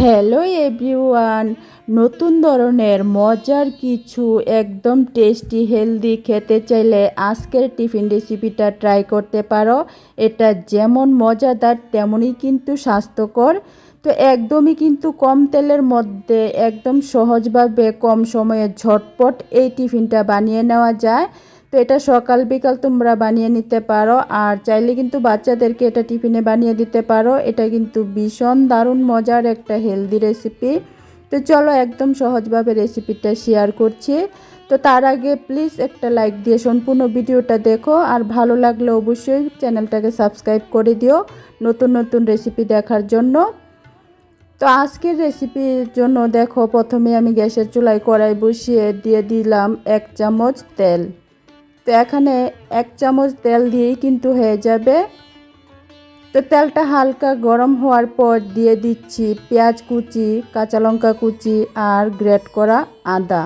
Hello everyone, নতুন ধরনের মজার কিছু একদম টেস্টি, হেলদি খেতে চাইলে আজকের টিফিন রেসিপিটা ট্রাই করতে পারো। এটা যেমন মজাদার, তেমনই কিন্তু স্বাস্থ্যকর। তো একদমই কিন্তু কম তেলের মধ্যে, একদম সহজভাবে কম সময়ে ঝটপট এই টিফিনটা বানিয়ে নেওয়া যায়। তো এটা সকাল বিকাল তোমরা বানিয়ে নিতে পারো। আর চাইলে কিন্তু বাচ্চাদেরকে এটা টিফিনে বানিয়ে দিতে পারো। এটা কিন্তু ভীষণ দারুণ মজার একটা হেলদি রেসিপি। তো চলো একদম সহজভাবে রেসিপিটা শেয়ার করছি। তো তার আগে প্লিজ একটা লাইক দিয়ে সম্পূর্ণ ভিডিওটা দেখো। আর ভালো লাগলে অবশ্যই চ্যানেলটাকে সাবস্ক্রাইব করে দিও নতুন নতুন রেসিপি দেখার জন্য। তো আজকের রেসিপির জন্য দেখো, প্রথমে আমি গ্যাসের চুলায় কড়াই বসিয়ে দিয়ে দিলাম এক চামচ তেল। তো এখানে এক চামচ তেল দিয়েই কিন্তু হয়ে যাবে। তো তেলটা হালকা গরম হওয়ার পর দিয়ে দিচ্ছি পেঁয়াজ কুচি, কাঁচা লঙ্কা কুচি আর গ্রেট করা আদা।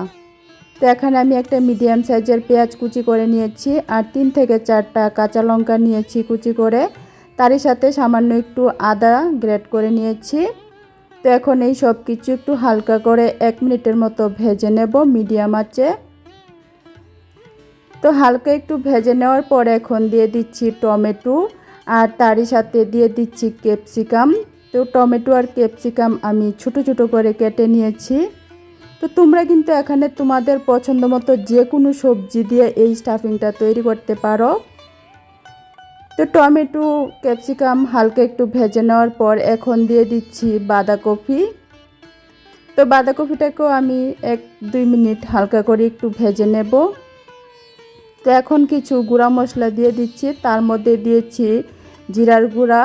তো এখানে আমি একটা মিডিয়াম সাইজের পেঁয়াজ কুচি করে নিয়েছি আর তিন থেকে চারটা কাঁচা লঙ্কা নিয়েছি কুচি করে। তারই সাথে সামান্য একটু আদা গ্রেট করে নিয়েছি। তো এখন এই সব কিছু একটু হালকা করে এক মিনিটের মতো ভেজে নেব মিডিয়াম আঁচে। তো হালকা একটু ভেজে নেওয়ার পর এখন দিয়ে দিচ্ছি টমেটো আর তারই সাথে দিয়ে দিচ্ছি ক্যাপসিকাম। তো টমেটো আর ক্যাপসিকাম আমি ছোট ছোট করে কেটে নিয়েছি। তো তোমরা কিন্তু এখানে তোমাদের পছন্দ মতো যে কোনো সবজি দিয়ে এই স্টাফিংটা তৈরি করতে পারো। তো টমেটো, ক্যাপসিকাম হালকা একটু ভেজে নেওয়ার পর এখন দিয়ে দিচ্ছি বাঁধাকপি। তো বাঁধাকপিটাকেও আমি এক দুই মিনিট হালকা করে একটু ভেজে নেব। তো এখন কিছু গুঁড়া মশলা দিয়ে দিচ্ছি। তার মধ্যে দিয়েছি জিরার গুঁড়া,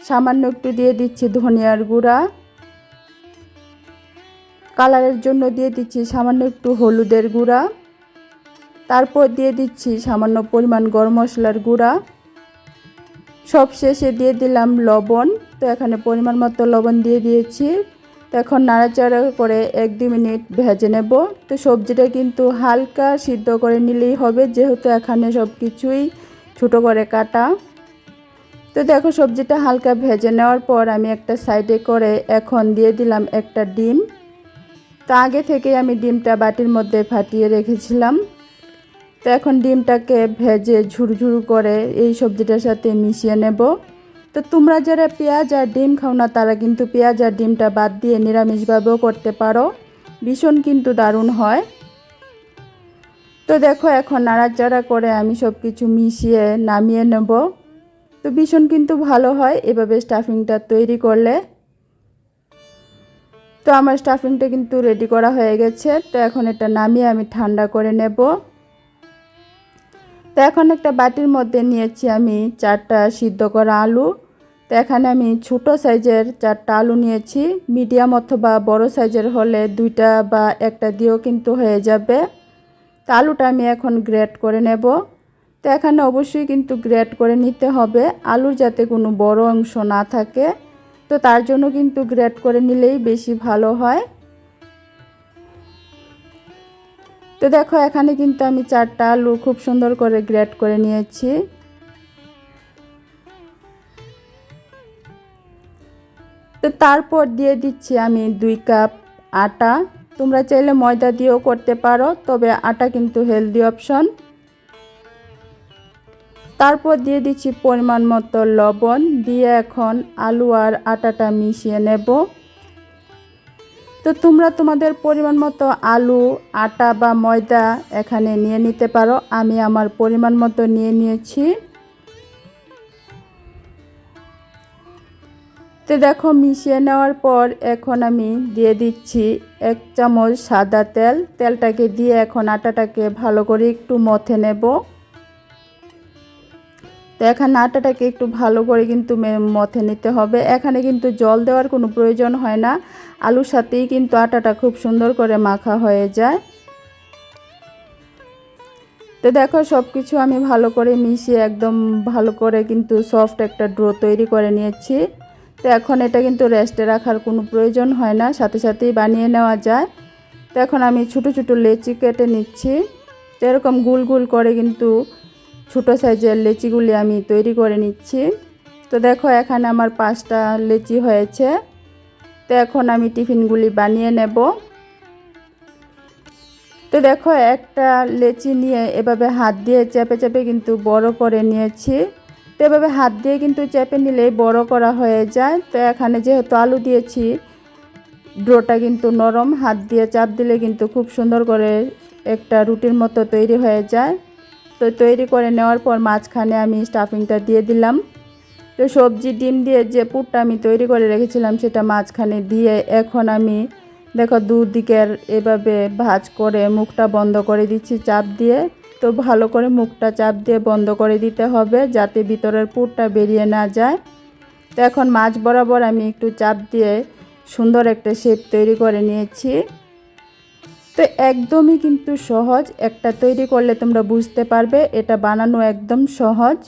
সামান্য একটু দিয়ে দিচ্ছি ধনিয়ার গুঁড়া। কালারের জন্য দিয়ে দিচ্ছি সামান্য একটু হলুদের গুঁড়া। তারপর দিয়ে দিচ্ছি সামান্য পরিমাণ গরম মশলার গুঁড়া। সব শেষে দিয়ে দিলাম লবণ। তো এখানে পরিমাণ মতো লবণ দিয়ে দিয়েছি। তো এখন নাড়াচাড়া করে এক দু মিনিট ভেজে নেব। তো সবজিটা কিন্তু হালকা সিদ্ধ করে নিলেই হবে, যেহেতু এখানে সব কিছুই ছোটো করে কাটা। তো দেখো সবজিটা হালকা ভেজে নেওয়ার পর আমি একটা সাইডে করে এখন দিয়ে দিলাম একটা ডিম। তো আগে থেকে আমি ডিমটা বাটির মধ্যে ফাটিয়ে রেখেছিলাম। তো এখন ডিমটাকে ভেজে ঝুরঝুরু করে এই সবজিটার সাথে মিশিয়ে নেব। তো তোমরা যারা পেঁয়াজ আর ডিম খাও না, তারা কিন্তু পেঁয়াজ আর ডিমটা বাদ দিয়ে নিরামিষভাবেও করতে পারো। ভীষণ কিন্তু দারুণ হয়। তো দেখো এখন নাড়াচাড়া করে আমি সব কিছু মিশিয়ে নামিয়ে নেব। তো ভীষণ কিন্তু ভালো হয় এভাবে স্টাফিংটা তৈরি করলে। তো আমার স্টাফিংটা কিন্তু রেডি করা হয়ে গেছে। তো এখন এটা নামিয়ে আমি ঠান্ডা করে নেব। তো এখন একটা বাটির মধ্যে নিয়েছি আমি চারটা সিদ্ধ করা আলু। তো এখানে আমি ছোটো সাইজের চারটা আলু নিয়েছি। মিডিয়াম অথবা বড় সাইজের হলে দুইটা বা একটা দিয়েও কিন্তু হয়ে যাবে। তো আলুটা আমি এখন গ্রেট করে নেব। তো এখানে অবশ্যই কিন্তু গ্রেট করে নিতে হবে। আলুর যাতে কোনো বড় অংশ না থাকে, তো তার জন্য কিন্তু গ্রেট করে নিলেই বেশি ভালো হয়। তো দেখো, এখানে কিন্তু আমি চারটা আলু খুব সুন্দর করে গ্রেট করে নিয়েছি। তারপর দিয়ে দিচ্ছি আমি দুই কাপ আটা। তোমরা চাইলে ময়দা দিয়েও করতে পারো, তবে আটা কিন্তু হেলদি অপশন তারপর দিয়ে দিচ্ছি পরিমাণ মতো লবণ, দিয়ে এখন আলু আর আটাটা মিশিয়ে নেব। তো তোমরা তোমাদের পরিমাণ মতো আলু, আটা বা ময়দা এখানে নিয়ে নিতে পারো। আমি আমার পরিমাণ মতো নিয়ে নিয়েছি। তো দেখো মিশিয়ে নেওয়ার পর এখন আমি দিয়ে দিচ্ছি এক চামচ সাদা তেল। তেলটাকে দিয়ে এখন আটাটাকে ভালো করে একটু মথে নেব। তো এখানে আটাটাকে একটু ভালো করে কিন্তু মথে নিতে হবে। এখানে কিন্তু জল দেওয়ার কোনো প্রয়োজন হয় না। আলুর সাথেই কিন্তু আটাটা খুব সুন্দর করে মাখা হয়ে যায়। তো দেখো সব কিছু আমি ভালো করে মিশিয়ে একদম ভালো করে কিন্তু সফট একটা ড্রো তৈরি করে নিয়েছি। তো এখন এটা কিন্তু রেস্টে রাখার কোনো প্রয়োজন হয় না, সাথে সাথেই বানিয়ে নেওয়া যায়। তো এখন আমি ছোটো ছোটো লেচি কেটে নিচ্ছি। তো এরকম গুল গুল করে কিন্তু ছোটো সাইজের লেচিগুলি আমি তৈরি করে নিচ্ছি। তো দেখো এখানে আমার পাঁচটা লেচি হয়েছে। তো এখন আমি টিফিনগুলি বানিয়ে নেব। তো দেখো একটা লেচি নিয়ে এভাবে হাত দিয়ে চেপে চেপে কিন্তু বড় করে নিয়েছি। তো এভাবে হাত দিয়ে কিন্তু চেপে নিলেই বড় করা হয়ে যায়। তো এখানে যেহেতু আলু দিয়েছি, ডোটা কিন্তু নরম, হাত দিয়ে চাপ দিলে কিন্তু খুব সুন্দর করে একটা রুটির মতো তৈরি হয়ে যায়। তো তৈরি করে নেওয়ার পর মাঝখানে আমি স্টাফিংটা দিয়ে দিলাম। তো সবজি, ডিম দিয়ে যে পুরটা আমি তৈরি করে রেখেছিলাম সেটা মাঝখানে দিয়ে এখন আমি দেখো দুদিকের এভাবে ভাজ করে মুখটা বন্ধ করে দিচ্ছি চাপ দিয়ে। তো ভালো করে মুখটা চাপ দিয়ে বন্ধ করে দিতে হবে যাতে ভিতরের পুরটা বেরিয়ে না যায়। তো এখন মাছ বরাবর আমি একটু চাপ দিয়ে সুন্দর একটা শেপ তৈরি করে নিয়েছি। তো একদমই কিন্তু সহজ একটা তৈরি করলে তোমরা বুঝতে পারবে এটা বানানো একদম সহজ।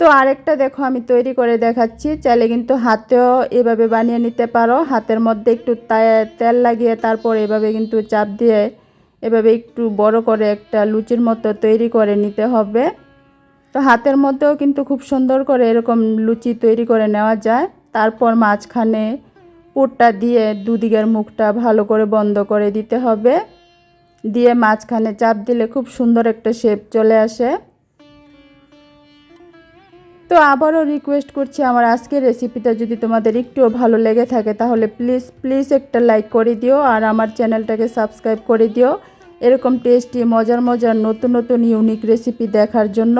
তো আরেকটা দেখো আমি তৈরি করে দেখাচ্ছি, চাইলে কিন্তু হাতেও এভাবে বানিয়ে নিতে পারো। হাতের মধ্যে একটু তেল লাগিয়ে তারপর এভাবে কিন্তু চাপ দিয়ে এভাবে একটু বড় করে একটা লুচির মতো তৈরি করে নিতে হবে। তো হাতের মধ্যেও কিন্তু খুব সুন্দর করে এরকম লুচি তৈরি করে নেওয়া যায়। তারপর মাঝখানে পুরটা দিয়ে দুদিকের মুখটা ভালো করে বন্ধ করে দিতে হবে। দিয়ে মাঝখানে চাপ দিলে খুব সুন্দর একটা শেপ চলে আসে। তো আবারও রিকোয়েস্ট করছি আমার আজকের রেসিপিটা যদি তোমাদের একটুও ভালো লেগে থাকে তাহলে প্লিজ প্লিজ একটা লাইক করে দিও আর আমার চ্যানেলটাকে সাবস্ক্রাইব করে দিও। এরকম টেস্টি মজার মজার নতুন নতুন ইউনিক রেসিপি দেখার জন্য।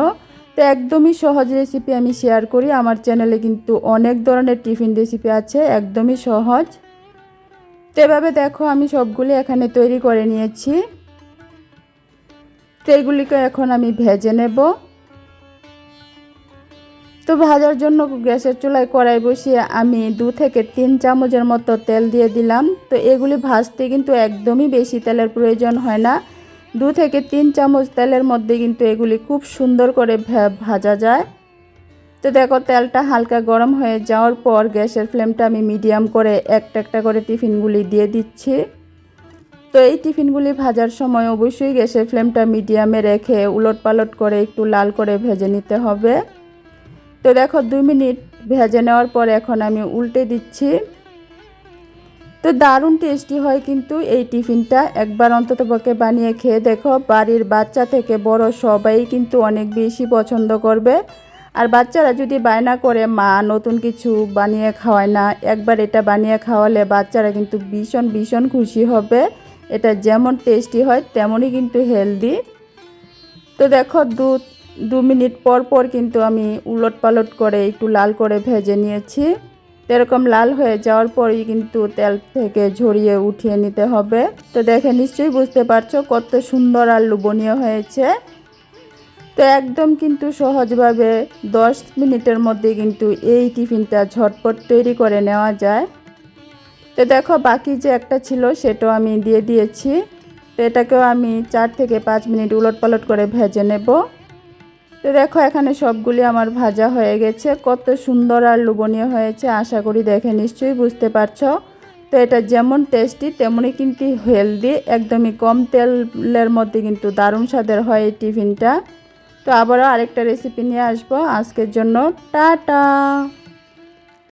তো একদমই সহজ রেসিপি আমি শেয়ার করি। আমার চ্যানেলে কিন্তু অনেক ধরনের টিফিন রেসিপি আছে, একদমই সহজ। তো এভাবে দেখো, আমি সবগুলি এখানে তৈরি করে নিয়েছি। তো এগুলিকে এখন আমি ভেজে নেব। তো ভাজার জন্য গ্যাসের চুলায় কড়াই বসিয়ে আমি দু থেকে তিন চামচের মতো তেল দিয়ে দিলাম। তো এগুলি ভাজতে কিন্তু একদমই বেশি তেলের প্রয়োজন হয় না। দু থেকে তিন চামচ তেলের মধ্যে কিন্তু এগুলি খুব সুন্দর করে ভাজা যায়। তো দেখো তেলটা হালকা গরম হয়ে যাওয়ার পর গ্যাসের ফ্লেমটা আমি মিডিয়াম করে একটা একটা করে টিফিনগুলি দিয়ে দিচ্ছি। তো এই টিফিনগুলি ভাজার সময় অবশ্যই গ্যাসের ফ্লেমটা মিডিয়ামে রেখে উলট পালট করে একটু লাল করে ভেজে নিতে হবে। তো দেখো দুই মিনিট ভেজে নেওয়ার পর এখন আমি উল্টে দিচ্ছি। তো দারুণ টেস্টি হয় কিন্তু এই টিফিনটা। একবার অন্তত পক্ষে বানিয়ে খেয়ে দেখো, বাড়ির বাচ্চা থেকে বড় সবাই কিন্তু অনেক বেশি পছন্দ করবে। আর বাচ্চারা যদি বায়না করে, মা, নতুন কিছু বানিয়ে খাওয়ায় না। একবার এটা বানিয়ে খাওয়ালে বাচ্চারা কিন্তু ভীষণ ভীষণ খুশি হবে। এটা যেমন টেস্টি হয়, তেমনই কিন্তু হেলদি তো দেখো দুধ দু মিনিট পর পর কিন্তু আমি উলট পালট করে একটু লাল করে ভেজে নিয়েছি। এরকম লাল হয়ে যাওয়ার পরই কিন্তু তেল থেকে ঝরিয়ে উঠিয়ে নিতে হবে। তো দেখে নিশ্চয়ই বুঝতে পারছ কত সুন্দর আর লোভনীয় হয়েছে। তো একদম কিন্তু সহজভাবে দশ মিনিটের মধ্যে কিন্তু এই টিফিনটা ঝটপট তৈরি করে নেওয়া যায়। তো দেখো বাকি যে একটা ছিল সেটাও আমি দিয়ে দিয়েছি। তো এটাকেও আমি চার থেকে পাঁচ মিনিট উলট পালট করে ভেজে নেব। তো দেখো, এখানে সবগুলি আমার ভাজা হয়ে গেছে। কত সুন্দর আর লোভনীয় হয়েছে, আশা করি দেখে নিশ্চয়ই বুঝতে পারছ। তো এটা যেমন টেস্টি তেমনই কিন্তু হেলদি একদমই কম তেলের মধ্যে কিন্তু দারুণ স্বাদের হয় এই টিফিনটা। তো আবারও আরেকটা রেসিপি নিয়ে আসব। আজকের জন্য টাটা!